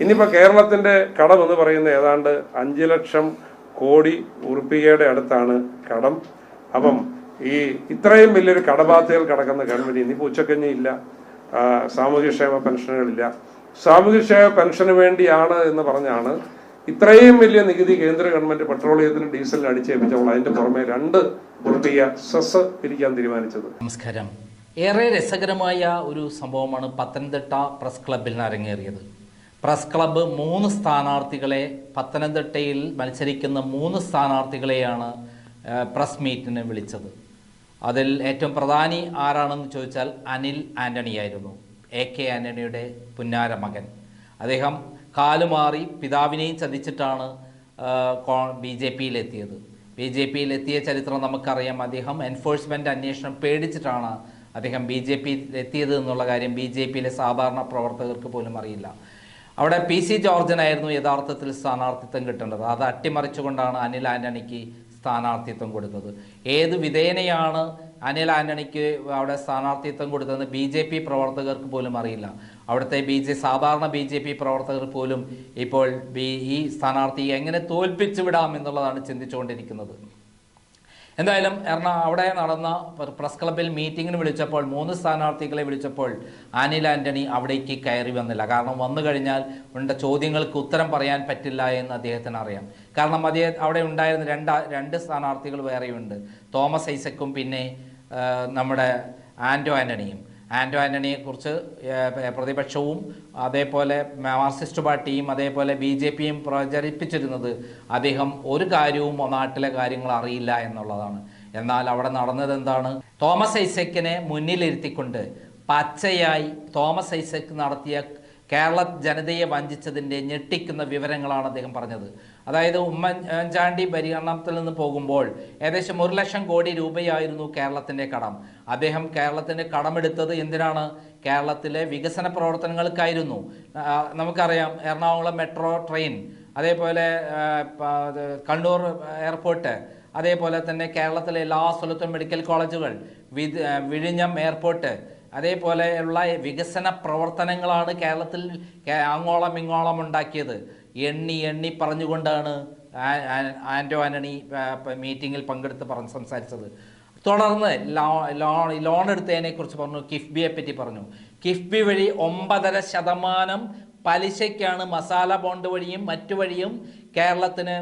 ഇനിയിപ്പോൾ കേരളത്തിന്റെ കടം എന്ന് പറയുന്നത് ഏതാണ്ട് അഞ്ച് ലക്ഷം കോടി ഉറുപ്പികയുടെ അടുത്താണ് കടം. അപ്പം ഈ ഇത്രയും വലിയൊരു കടബാധ്യതകൾ കിടക്കുന്ന ഗവൺമെന്റ് ഇനിയിപ്പോൾ ഉച്ചക്കഞ്ഞില്ല സാമൂഹ്യക്ഷേമ പെൻഷനുകളില്ല സാമൂഹ്യക്ഷേമ പെൻഷന് വേണ്ടിയാണ് എന്ന് പറഞ്ഞാണ് ഇത്രയും വലിയ നികുതി കേന്ദ്ര ഗവൺമെന്റ് പെട്രോളിയത്തിനും ഡീസലിനും അടിച്ചേൽപ്പിച്ചപ്പോൾ അതിന്റെ പുറമെ രണ്ട് ഉറുപ്പിക സെസ് പിരിക്കാൻ തീരുമാനിച്ചത്. നമസ്കാരം. ഏറെ രസകരമായ ഒരു സംഭവമാണ് പത്തനംതിട്ട പ്രസ് ക്ലബിൽ നിന്ന് അരങ്ങേറിയത്. പ്രസ് ക്ലബ്ബ് മൂന്ന് സ്ഥാനാർത്ഥികളെ പത്തനംതിട്ടയിൽ മത്സരിക്കുന്ന മൂന്ന് സ്ഥാനാർത്ഥികളെയാണ് പ്രസ് മീറ്റിന് വിളിച്ചത്. അതിൽ ഏറ്റവും പ്രധാനി ആരാണെന്ന് ചോദിച്ചാൽ അനിൽ ആന്റണി ആയിരുന്നു എ കെ ആന്റണിയുടെ പുന്നാര മകൻ. അദ്ദേഹം കാലുമാറി പിതാവിനെയും ചതിച്ചിട്ടാണ് ബി ജെ പിയിലെത്തിയത്. ബി ജെ പിയിലെത്തിയ ചരിത്രം നമുക്കറിയാം. അദ്ദേഹം എൻഫോഴ്സ്മെന്റ് അന്വേഷണം പേടിച്ചിട്ടാണ് അദ്ദേഹം ബി ജെ പിയിൽ എത്തിയത് എന്നുള്ള കാര്യം ബി ജെ പിയിലെ സാധാരണ പ്രവർത്തകർക്ക് പോലും അറിയില്ല. അവിടെ പി സി ജോർജിനായിരുന്നു യഥാർത്ഥത്തിൽ സ്ഥാനാർത്ഥിത്വം കിട്ടേണ്ടത്. അത് അട്ടിമറിച്ചുകൊണ്ടാണ് അനിൽ ആന്റണിക്ക് സ്ഥാനാർത്ഥിത്വം കൊടുത്തത്. ഏത് വിധേനയാണ് അനിൽ ആന്റണിക്ക് അവിടെ സ്ഥാനാർത്ഥിത്വം കൊടുത്തതെന്ന് ബി ജെ പി പ്രവർത്തകർക്ക് പോലും അറിയില്ല. അവിടുത്തെ ബി ജെ സാധാരണ ബി ജെ പി പ്രവർത്തകർ പോലും ഇപ്പോൾ ഈ സ്ഥാനാർത്ഥിയെ എങ്ങനെ തോൽപ്പിച്ചു വിടാം എന്നുള്ളതാണ് ചിന്തിച്ചുകൊണ്ടിരിക്കുന്നത്. എന്തായാലും എറണാ അവിടെ നടന്ന പ്രസ് ക്ലബിൽ മീറ്റിങ്ങിന് വിളിച്ചപ്പോൾ മൂന്ന് സ്ഥാനാർത്ഥികളെ വിളിച്ചപ്പോൾ അനിൽ ആന്റണി അവിടേക്ക് കയറി വന്നില്ല. കാരണം വന്നു കഴിഞ്ഞാൽ ഉണ്ട ചോദ്യങ്ങൾക്ക് ഉത്തരം പറയാൻ പറ്റില്ല എന്ന് അദ്ദേഹത്തിന് അറിയാം. കാരണം അദ്ദേഹം അവിടെ ഉണ്ടായിരുന്ന രണ്ട് രണ്ട് സ്ഥാനാർത്ഥികൾ വേറെയുണ്ട്. തോമസ് ഐസക്കും പിന്നെ നമ്മുടെ ആന്റോ ആന്റണിയും. ആന്റോ ആന്റണിയെക്കുറിച്ച് പ്രതിപക്ഷവും അതേപോലെ മാർക്സിസ്റ്റ് പാർട്ടിയും അതേപോലെ ബി ജെ പിയും പ്രചരിപ്പിച്ചിരുന്നത് അദ്ദേഹം ഒരു കാര്യവും നാട്ടിലെ കാര്യങ്ങൾ അറിയില്ല എന്നുള്ളതാണ്. എന്നാൽ അവിടെ നടന്നത് എന്താണ്? തോമസ് ഐസക്കിനെ മുന്നിലിരുത്തിക്കൊണ്ട് പച്ചയായി തോമസ് ഐസക് നടത്തിയ കേരള ജനതയെ വഞ്ചിച്ചതിന്റെ ഞെട്ടിക്കുന്ന വിവരങ്ങളാണ് അദ്ദേഹം പറഞ്ഞത്. അതായത് ഉമ്മൻചാണ്ടി പരിഗണനത്തിൽ നിന്ന് പോകുമ്പോൾ ഏകദേശം ഒരു ലക്ഷം കോടി രൂപയായിരുന്നു കേരളത്തിന്റെ കടം. അദ്ദേഹം കേരളത്തിന്റെ കടമെടുത്തത് എന്തിനാണ്? കേരളത്തിലെ വികസന പ്രവർത്തനങ്ങൾക്കായിരുന്നു. നമുക്കറിയാം എറണാകുളം മെട്രോ ട്രെയിൻ അതേപോലെ കണ്ണൂർ എയർപോർട്ട് അതേപോലെ തന്നെ കേരളത്തിലെ എല്ലാ സ്ഥലത്തും മെഡിക്കൽ കോളേജുകൾ വിഴിഞ്ഞം എയർപോർട്ട് അതേപോലെയുള്ള വികസന പ്രവർത്തനങ്ങളാണ് കേരളത്തിൽ അങ്ങോളം ഇങ്ങോളം ഉണ്ടാക്കിയത്. എണ്ണി എണ്ണി പറഞ്ഞുകൊണ്ടാണ് ആന്റോ ആന്റണി മീറ്റിങ്ങിൽ പങ്കെടുത്ത് പറഞ്ഞ് സംസാരിച്ചത്. തുടർന്ന് ലോൺ ലോൺ എടുത്തതിനെ കുറിച്ച് പറഞ്ഞു കിഫ്ബിയെ പറ്റി പറഞ്ഞു. കിഫ്ബി വഴി ഒമ്പതര ശതമാനം പലിശയ്ക്കാണ് മസാല ബോണ്ട് വഴിയും മറ്റു വഴിയും കേരളത്തിന്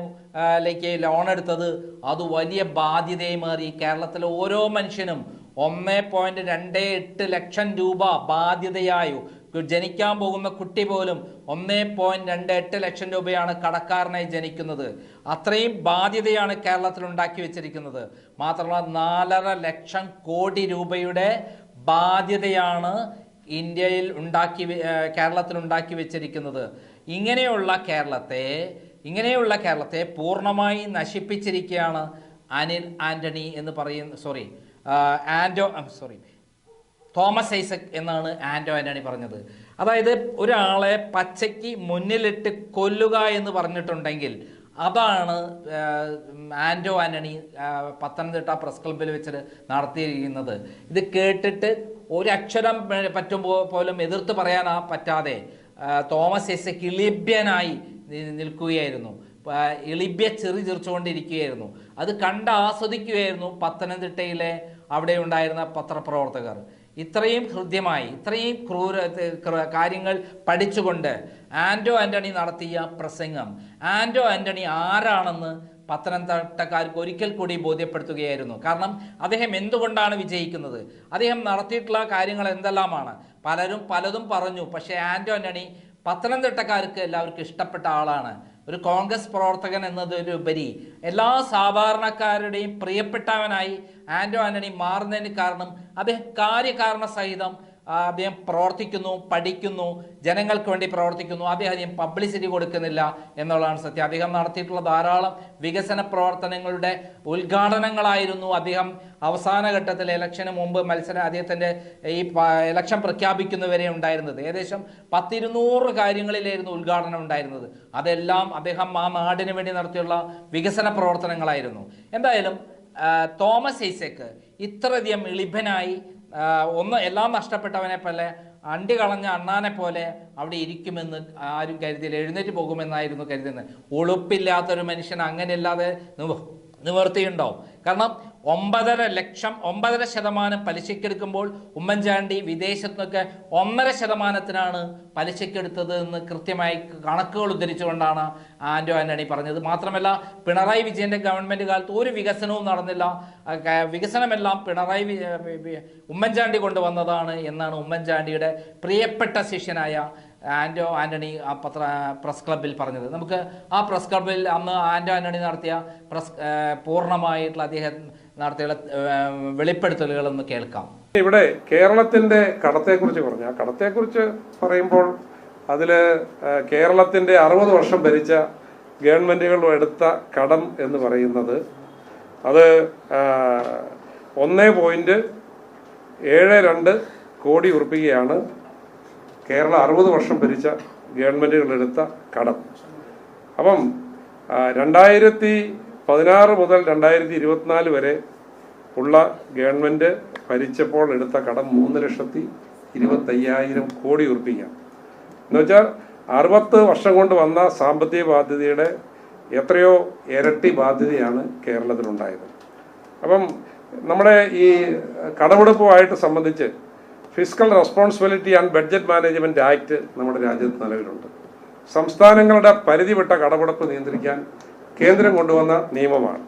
ലേക്ക് ലോൺ എടുത്തത്. അത് വലിയ ബാധ്യതയായി മാറി. കേരളത്തിലെ ഓരോ മനുഷ്യനും ഒന്ന് പോയിന്റ് രണ്ട് എട്ട് ലക്ഷം രൂപ ബാധ്യതയായി? ജനിക്കാൻ പോകുന്ന കുട്ടി പോലും ഒന്ന് പോയിന്റ് രണ്ട് എട്ട് ലക്ഷം രൂപയാണ് കടക്കാരനായി ജനിക്കുന്നത്. അത്രയും ബാധ്യതയാണ് കേരളത്തിൽ ഉണ്ടാക്കി വെച്ചിരിക്കുന്നത്. മാത്രമല്ല നാലര ലക്ഷം കോടി രൂപയുടെ ബാധ്യതയാണ് ഇന്ത്യയിൽ ഉണ്ടാക്കി കേരളത്തിൽ ഉണ്ടാക്കി വെച്ചിരിക്കുന്നത്. ഇങ്ങനെയുള്ള കേരളത്തെ ഇങ്ങനെയുള്ള കേരളത്തെ പൂർണമായി നശിപ്പിച്ചിരിക്കുകയാണ്. അനിൽ ആന്റണി എന്ന് പറയുന്ന സോറി ആൻഡോ സോറി തോമസ് ഐസക് എന്നാണ് ആൻഡോ ആന്റണി പറഞ്ഞത്. അതായത് ഒരാളെ പച്ചയ്ക്ക് മുന്നിലിട്ട് കൊല്ലുക എന്ന് പറഞ്ഞിട്ടുണ്ടെങ്കിൽ അതാണ് ആൻഡോ ആന്റോ ആന്റണി പത്തനംതിട്ട പ്രസ് ക്ലബിൽ വെച്ചിട്ട് നടത്തിയിരിക്കുന്നത്. ഇത് കേട്ടിട്ട് ഒരക്ഷരം പറ്റുമ്പോൾ പറ്റുമ്പോ പോലും എതിർത്ത് പറയാനാ പറ്റാതെ തോമസ് ഐസക് ഇളിഭ്യനായി നി- നിൽക്കുകയായിരുന്നു. ഇളിഭ്യ ചെറി ചിരിച്ചുകൊണ്ടിരിക്കുകയായിരുന്നു അത് കണ്ട് ആസ്വദിക്കുകയായിരുന്നു പത്തനംതിട്ടയിലെ അവിടെ ഉണ്ടായിരുന്ന പത്രപ്രവർത്തകർ. ഇത്രയും ഹൃദ്യമായി ഇത്രയും ക്രൂര കാര്യങ്ങൾ പഠിച്ചുകൊണ്ട് ആന്റോ ആന്റണി നടത്തിയ പ്രസംഗം. ആന്റോ ആന്റണി ആരാണെന്ന് പത്തനംതിട്ടക്കാർക്ക് ഒരിക്കൽ കൂടി ബോധ്യപ്പെടുത്തുകയായിരുന്നു. കാരണം അദ്ദേഹം എന്തുകൊണ്ടാണ് വിജയിക്കുന്നത്? അദ്ദേഹം നടത്തിയിട്ടുള്ള കാര്യങ്ങൾ എന്തെല്ലാമാണ്? പലരും പലതും പറഞ്ഞു. പക്ഷേ ആന്റോ ആന്റണി പത്തനംതിട്ടക്കാർക്ക് എല്ലാവർക്കും ഇഷ്ടപ്പെട്ട ആളാണ്. ഒരു കോൺഗ്രസ് പ്രവർത്തകൻ എന്നതിലുപരി എല്ലാ സാധാരണക്കാരുടെയും പ്രിയപ്പെട്ടവനായി ആന്റോ ആന്റണി മാറുന്നതിന് കാരണം അദ്ദേഹം കാര്യകാരണ സഹിതം അദ്ദേഹം പ്രവർത്തിക്കുന്നു പഠിക്കുന്നു ജനങ്ങൾക്ക് വേണ്ടി പ്രവർത്തിക്കുന്നു അദ്ദേഹം അധികം പബ്ലിസിറ്റി കൊടുക്കുന്നില്ല എന്നുള്ളതാണ് സത്യം. അദ്ദേഹം നടത്തിയിട്ടുള്ള ധാരാളം വികസന പ്രവർത്തനങ്ങളുടെ ഉദ്ഘാടനങ്ങളായിരുന്നു അദ്ദേഹം അവസാന ഘട്ടത്തിൽ ഇലക്ഷന് മുമ്പ് മത്സരം അദ്ദേഹത്തിന്റെ ഈ ഇലക്ഷൻ പ്രഖ്യാപിക്കുന്നവരെ ഉണ്ടായിരുന്നത്. ഏകദേശം പത്തിരുന്നൂറ് കാര്യങ്ങളിലായിരുന്നു ഉദ്ഘാടനം ഉണ്ടായിരുന്നത്. അതെല്ലാം അദ്ദേഹം ആ നാടിന് വേണ്ടി നടത്തിയുള്ള വികസന പ്രവർത്തനങ്ങളായിരുന്നു. എന്തായാലും തോമസ് ഐസക്ക് ഇത്രയധികം എളിഭനായി ആ, ഒന്ന് എല്ലാം നഷ്ടപ്പെട്ടവനെ പോലെ അണ്ടി കളഞ്ഞ അണ്ണാനെ പോലെ അവിടെ ഇരിക്കുമെന്ന് ആരും കരുതിയില്ല. എഴുന്നേറ്റ് പോകുമെന്നായിരുന്നു കരുതുന്നത്. ഉളുപ്പില്ലാത്തൊരു മനുഷ്യൻ അങ്ങനെയല്ലാതെ നിവ- നിവർത്തിയുണ്ടോ? കാരണം ഒമ്പതര ലക്ഷം ഒമ്പതര ശതമാനം പലിശക്കെടുക്കുമ്പോൾ ഉമ്മൻചാണ്ടി വിദേശത്തുനിന്നൊക്കെ ഒന്നര ശതമാനത്തിനാണ് പലിശക്കെടുത്തത് എന്ന് കൃത്യമായി കണക്കുകൾ ഉദ്ധരിച്ചുകൊണ്ടാണ് ആൻഡോ ആന്റണി പറഞ്ഞത്. മാത്രമല്ല പിണറായി വിജയന്റെ ഗവൺമെന്റ് കാലത്ത് ഒരു വികസനവും നടന്നില്ല. വികസനമെല്ലാം പിണറായി ഉമ്മൻചാണ്ടി കൊണ്ടുവന്നതാണ് എന്നാണ് ഉമ്മൻചാണ്ടിയുടെ പ്രിയപ്പെട്ട ശിഷ്യനായ ആന്റോ ആന്റണി ആ പത്ര പ്രസ് ക്ലബിൽ പറഞ്ഞത്. നമുക്ക് ആ പ്രസ് ക്ലബിൽ അന്ന് ആന്റോ ആന്റണി നടത്തിയ പ്രസ് പൂർണമായിട്ടുള്ള അദ്ദേഹം നടത്തിയ വെളിപ്പെടുത്തലുകളൊന്ന് കേൾക്കാം. ഇവിടെ കേരളത്തിന്റെ കടത്തെക്കുറിച്ച് പറഞ്ഞു. ആ കടത്തെക്കുറിച്ച് പറയുമ്പോൾ അതിൽ കേരളത്തിന്റെ അറുപത് വർഷം ഭരിച്ച ഗവൺമെന്റുകൾ എടുത്ത കടം എന്ന് പറയുന്നത് അത് ഒന്നേ പോയിന്റ് ഏഴ് രണ്ട് കോടി ഉറുപ്പികയാണ്. കേരള അറുപത് വർഷം ഭരിച്ച ഗവൺമെന്റുകൾ എടുത്ത കടം. അപ്പം രണ്ടായിരത്തി പതിനാറ് മുതൽ രണ്ടായിരത്തി ഇരുപത്തിനാല് വരെ ഉള്ള ഗവൺമെന്റ് ഭരിച്ചപ്പോൾ എടുത്ത കടം മൂന്ന് ലക്ഷത്തി ഇരുപത്തയ്യായിരം കോടി ഉറപ്പിക്കാം എന്നുവെച്ചാൽ അറുപത്ത് വർഷം കൊണ്ട് വന്ന സാമ്പത്തിക ബാധ്യതയുടെ എത്രയോ ഇരട്ടി ബാധ്യതയാണ് കേരളത്തിലുണ്ടായത്. അപ്പം നമ്മുടെ ഈ കടമെടുപ്പുമായിട്ട് സംബന്ധിച്ച് fiscal responsibility and budget management act നമ്മുടെ രാജ്യത്ത് നിലവിലുണ്ട്. സംസ്ഥാനങ്ങളുടെ പരിധിവിട്ട കടമെടുപ്പ് നിയന്ത്രിക്കാൻ കേന്ദ്രം കൊണ്ടുവന്ന നിയമമാണ്.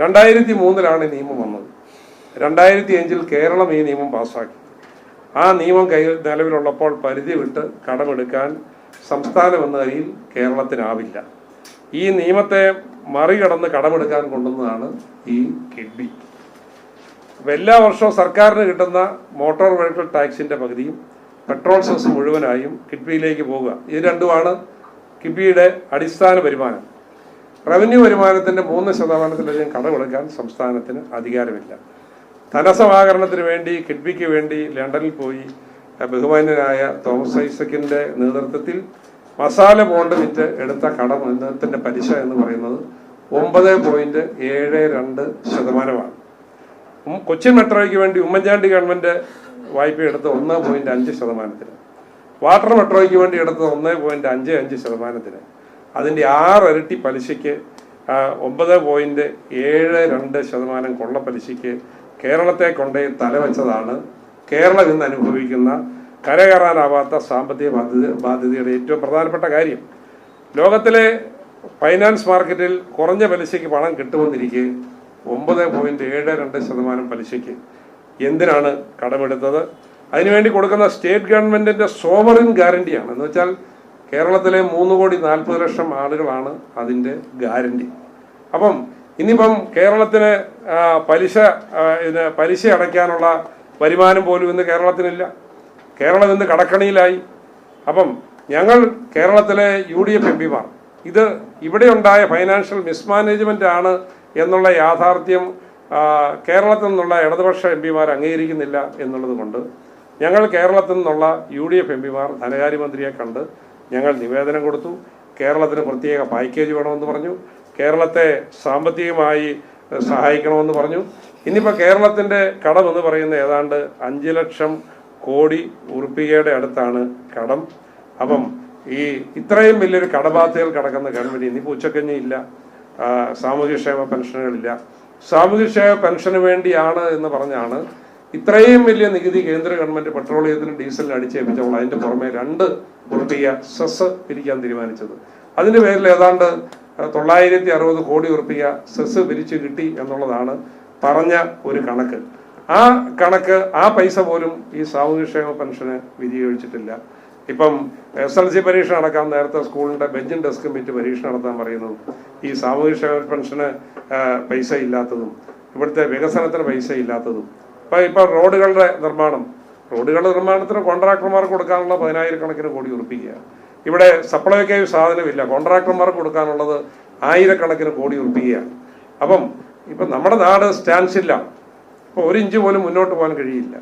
രണ്ടായിരത്തി മൂന്നിലാണ് ഈ നിയമം വന്നത്. രണ്ടായിരത്തി അഞ്ചിൽ കേരളം ഈ നിയമം പാസ്സാക്കി. ആ നിയമം കൈ നിലവിലുള്ളപ്പോൾ പരിധി വിട്ട് കടമെടുക്കാൻ സംസ്ഥാനം എന്ന നിലയിൽ കേരളത്തിനാവില്ല. ഈ നിയമത്തെ മറികടന്ന് കടമെടുക്കാൻ കൊണ്ടുവന്നതാണ് ഈ കിഡ്ബി. എല്ലാ വർഷവും സർക്കാരിന് കിട്ടുന്ന മോട്ടോർ വെഹിക്കിൾ ടാക്സിന്റെ പകുതിയും പെട്രോൾ സെസ് മുഴുവനായും കിഡ്ബിയിലേക്ക് പോവുക ഇത് രണ്ടുമാണ് കിഡ്ബിയുടെ അടിസ്ഥാന വരുമാനം. റവന്യൂ വരുമാനത്തിന്റെ മൂന്ന് ശതമാനത്തിലധികം കടമെടുക്കാൻ സംസ്ഥാനത്തിന് അധികാരമില്ല. ധനസമാഹരണത്തിന് വേണ്ടി കിഡ്ബിക്ക് വേണ്ടി ലണ്ടനിൽ പോയി ബഹുമാന്യനായ തോമസ് ഐസക്കിന്റെ നേതൃത്വത്തിൽ മസാല ബോണ്ട് വിറ്റ് എടുത്ത കടം എന്നതിന്റെ പലിശ എന്ന് പറയുന്നത് ഒമ്പത് പോയിന്റ് ഏഴ് രണ്ട് ശതമാനമാണ്. കൊച്ചിൻ മെട്രോയ്ക്ക് വേണ്ടി ഉമ്മൻചാണ്ടി ഗവൺമെന്റ് വായ്പ എടുത്ത് ഒന്ന് പോയിന്റ് അഞ്ച് ശതമാനത്തിന്. വാട്ടർ മെട്രോയ്ക്ക് വേണ്ടി എടുത്തത് ഒന്ന് പോയിന്റ് അഞ്ച് അഞ്ച് ശതമാനത്തിന്. അതിന്റെ ആറ് ഇരട്ടി പലിശയ്ക്ക് ഒമ്പത് പോയിന്റ് ഏഴ് രണ്ട് ശതമാനം കൊള്ള പലിശയ്ക്ക് കേരളത്തെ കൊണ്ടേ തലവെച്ചതാണ് കേരളം ഇന്ന് അനുഭവിക്കുന്ന കരകയറാനാവാത്ത സാമ്പത്തിക ബാധ്യത ബാധ്യതയുടെ ഏറ്റവും പ്രധാനപ്പെട്ട കാര്യം. ലോകത്തിലെ ഫൈനാൻസ് മാർക്കറ്റിൽ കുറഞ്ഞ പലിശയ്ക്ക് പണം കിട്ടുമെന്നിരിക്കെ ഒമ്പത് പോയിന്റ് ഏഴ് രണ്ട് ശതമാനം പലിശയ്ക്ക്. എന്തിനാണ് കടമെടുത്തത്? അതിനുവേണ്ടി കൊടുക്കുന്ന സ്റ്റേറ്റ് ഗവൺമെന്റിന്റെ സോവറിൻ ഗ്യാരണ്ടിയാണ്. എന്ന് വെച്ചാൽ കേരളത്തിലെ മൂന്ന് കോടി നാൽപ്പത് ലക്ഷം ആളുകളാണ് അതിന്റെ ഗ്യാരണ്ടി. അപ്പം ഇനിയിപ്പം കേരളത്തിന് പലിശ പലിശ അടയ്ക്കാനുള്ള വരുമാനം പോലും ഇന്ന് കേരളത്തിനില്ല. കേരളം ഇന്ന് കടക്കണിയിലായി. അപ്പം ഞങ്ങൾ കേരളത്തിലെ യു ഡി എഫ് എം പിമാർ ഇത് ഇവിടെ ഉണ്ടായ ഫൈനാൻഷ്യൽ മിസ്മാനേജ്മെന്റ് ആണ് എന്നുള്ള യാഥാർത്ഥ്യം കേരളത്തിൽ നിന്നുള്ള ഇടതുപക്ഷ എം പിമാർ അംഗീകരിക്കുന്നില്ല എന്നുള്ളത് കൊണ്ട് ഞങ്ങൾ കേരളത്തിൽ നിന്നുള്ള യു ഡി എഫ് എം പിമാർ ധനകാര്യമന്ത്രിയെ കണ്ട് ഞങ്ങൾ നിവേദനം കൊടുത്തു. കേരളത്തിന് പ്രത്യേക പാക്കേജ് വേണമെന്ന് പറഞ്ഞു. കേരളത്തെ സാമ്പത്തികമായി സഹായിക്കണമെന്ന് പറഞ്ഞു. ഇനിയിപ്പോൾ കേരളത്തിന്റെ കടം എന്ന് പറയുന്ന ഏതാണ്ട് അഞ്ച് ലക്ഷം കോടി ഉറുപ്പികയുടെ അടുത്താണ് കടം. അപ്പം ഈ ഇത്രയും വലിയൊരു കടബാധ്യതകൾ കിടക്കുന്ന ഗവൺമെന്റ് ഇനിയിപ്പോൾ ഉച്ചക്കഞ്ഞി ഇല്ല ആ, സാമൂഹ്യക്ഷേമ പെൻഷനുകളില്ല. സാമൂഹ്യക്ഷേമ പെൻഷന് വേണ്ടിയാണ് എന്ന് പറഞ്ഞാണ് ഇത്രയും വലിയ നികുതി കേന്ദ്ര ഗവൺമെന്റ് പെട്രോളിയത്തിനും ഡീസലിനും അടിച്ചേൽപ്പിച്ചപ്പോൾ അതിന്റെ പുറമെ രണ്ട് ഉറപ്പിയ സെസ് പിരിക്കാൻ തീരുമാനിച്ചത്. അതിന്റെ പേരിൽ ഏതാണ്ട് തൊള്ളായിരത്തി അറുപത് കോടി ഉറപ്പിയ സെസ് പിരിച്ചു കിട്ടി എന്നുള്ളതാണ് പറഞ്ഞ ഒരു കണക്ക്. ആ കണക്ക് ആ പൈസ പോലും ഈ സാമൂഹ്യക്ഷേമ പെൻഷന് വിനിയോഗിച്ചിട്ടില്ല. ഇപ്പം എസ് എൽ സി പരീക്ഷ നടക്കാൻ നേരത്തെ സ്കൂളിന്റെ ബെഞ്ചും ഡെസ്കും വിറ്റ് പരീക്ഷ നടത്താൻ പറയുന്നു ഈ സാമൂഹ്യക്ഷേമ പെൻഷന് പൈസ ഇല്ലാത്തതും ഇവിടുത്തെ വികസനത്തിന് പൈസ ഇല്ലാത്തതും. ഇപ്പം ഇപ്പം റോഡുകളുടെ നിർമ്മാണം റോഡുകളുടെ നിർമ്മാണത്തിന് കോൺട്രാക്ടർമാർക്ക് കൊടുക്കാനുള്ള പതിനായിരക്കണക്കിന് കോടി ഉറപ്പിക്കുക. ഇവിടെ സപ്ലൈക്കായി സാധനമില്ല കോൺട്രാക്ടർമാർക്ക് കൊടുക്കാനുള്ളത് ആയിരക്കണക്കിന് കോടി ഉറപ്പിക്കുകയാണ് അപ്പം ഇപ്പം നമ്മുടെ നാട് സ്റ്റാൻസില്ല ഇപ്പോൾ ഒരു ഇഞ്ച് പോലും മുന്നോട്ട് പോകാൻ കഴിയില്ല.